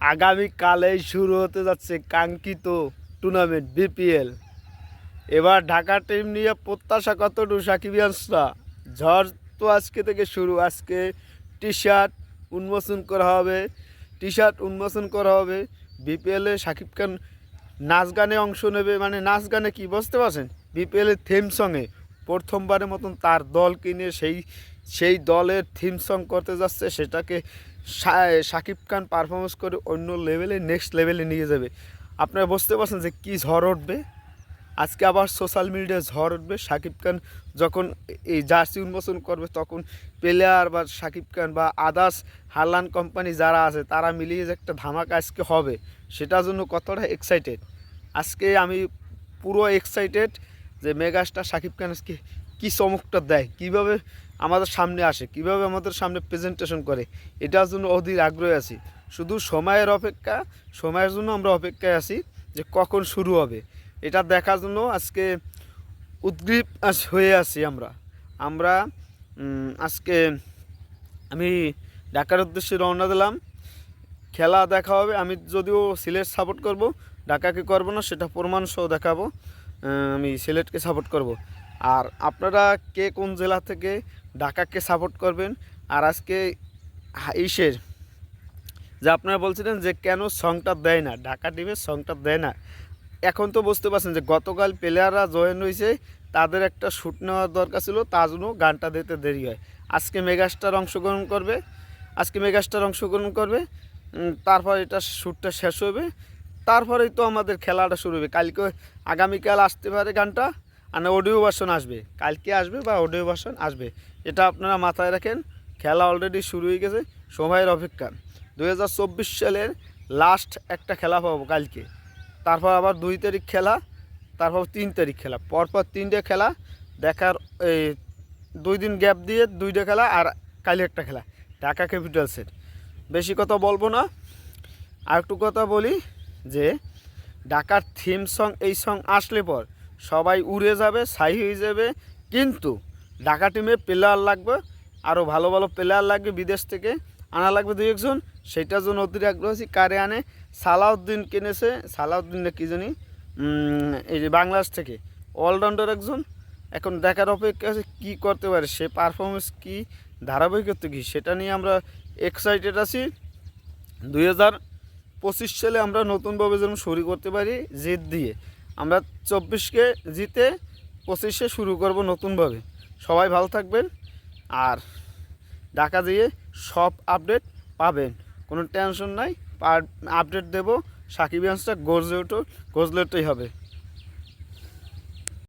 আগামীকালেই শুরু হতে যাচ্ছে কাঙ্ক্ষিত টুর্নামেন্ট, বিপিএল। এবার ঢাকা টিম নিয়ে প্রত্যাশা কতটুকু সাকিবিয়ান্সরা ঝড় তো আজকে থেকে শুরু। আজকে টি শার্ট উন্মোচন করা হবে টি শার্ট উন্মোচন করা হবে। বিপিএলে সাকিব খান নাচ গানে অংশ নেবে। মানে নাচ গানে কি, বুঝতে পারছেন? বিপিএলের থিম সঙ্গে প্রথমবারের মতন তার দল কিনে সেই সেই দলের থিম সং করতে যাচ্ছে। সেটাকে সাকিব খান পারফরমেন্স করে অন্য লেভেলে নেক্সট লেভেলে নিয়ে যাবে। আপনারা বুঝতে পারছেন যে কী ঝড় উঠবে? আজকে আবার সোশ্যাল মিডিয়ায় ঝড় উঠবে। সাকিব খান যখন এই জার্সি উন্মোচন করবে, তখন প্লেয়ার বা সাকিব খান বা আদার্স হারলান কোম্পানি যারা আছে, তারা মিলিয়ে যে একটা ধামাকা আজকে হবে। সেটার জন্য কতটা এক্সাইটেড আজকে আমি পুরো এক্সাইটেড যে মেগাস্টার সাকিব খান আজকে কী চমকটা দেয়, কীভাবে আমাদের সামনে আসে, কীভাবে আমাদের সামনে প্রেজেন্টেশন করে, এটার জন্য অধীর আগ্রহী আছি। শুধু সময়ের অপেক্ষা, সময়ের জন্য আমরা অপেক্ষায় আছি যে কখন শুরু হবে। এটা দেখার জন্য আজকে উদ্গ্রীব হয়ে আছি আমরা। আমরা আজকে আমি ঢাকার উদ্দেশ্যে রওনা দিলাম। খেলা দেখা হবে, আমি যদিও সিলেট সাপোর্ট করব, ঢাকাকে করব না, সেটা প্রমাণ সহ দেখাবো আমি সিলেটকে সাপোর্ট করব। আর আপনারা কে কোন জেলা থেকে ঢাকাকে সাপোর্ট করবেন? আর আজকে ইসের যে আপনারা বলছিলেন যে কেন সংটা দেয় না, ঢাকা টিমের সংটা দেয় না। এখন তো বুঝতে পারছেন যে গতকাল প্লেয়াররা জয়েন হয়েছে তাদের একটা শ্যুট নেওয়ার দরকার ছিল তার জন্য গানটা দিতে দেরি হয়। আজকে মেগাস্টার অংশগ্রহণ করবে, আজকে মেগাস্টার অংশগ্রহণ করবে তারপর এটা শ্যুটটা শেষ হবে। তারপরেই তো আমাদের খেলাটা শুরু হবে। কালকে, আগামীকাল আসতে পারে গানটা। আর না অডিও ভার্সন আসবে। কালকে আসবে বা অডিও ভার্সন আসবে। এটা আপনারা মাথায় রাখেন, খেলা অলরেডি শুরু হয়ে গেছে, সময়ের অপেক্ষা। দুহাজার চব্বিশ সালের লাস্ট একটা খেলা পাবো কালকে। তারপর আবার দুই তারিখ খেলা, তারপর তিন তারিখ খেলা। পরপর তিনটে খেলা, দেখার এই দুই দিন গ্যাপ দিয়ে দুইটা খেলা আর কালি একটা খেলা, ঢাকা ক্যাপিটালসের বেশি কথা বলব না। আর একটু কথা বলি যে, ঢাকার থিম সং এই সং আসলে পর সবাই উড়ে যাবে সাই হয়ে যাবে। কিন্তু ঢাকা টিমে প্লেয়ার লাগবে আরও ভালো ভালো প্লেয়ার লাগবে বিদেশ থেকে। আনা লাগবে দুই একজন, সেটার জন্য অধীর আগ্রহ কারে আনে? সালাউদ্দিন কিনেছে, সালাউদ্দিন না কি জানি? এই যে বাংলাদেশ থেকে। অলরাউন্ডার একজন। এখন দেখার অপেক্ষা আছে কী করতে পারে, সে পারফরমেন্স কী, ধারাবাহিকত্ব কী, সেটা নিয়ে আমরা এক্সাইটেড আছি। দুই হাজার পঁচিশ সালে আমরা নতুনভাবে যেন শুরু করতে পারি জেদ দিয়ে। আমরা চব্বিশকে জিতে পঁচিশে শুরু করব নতুনভাবে। সবাই ভালো থাকবেন আর ঢাকা দিয়ে সব আপডেট পাবেন। কোনো টেনশন নাই আপডেট দেব। সাকিব গর্জে উঠো গজলেটাই হবে।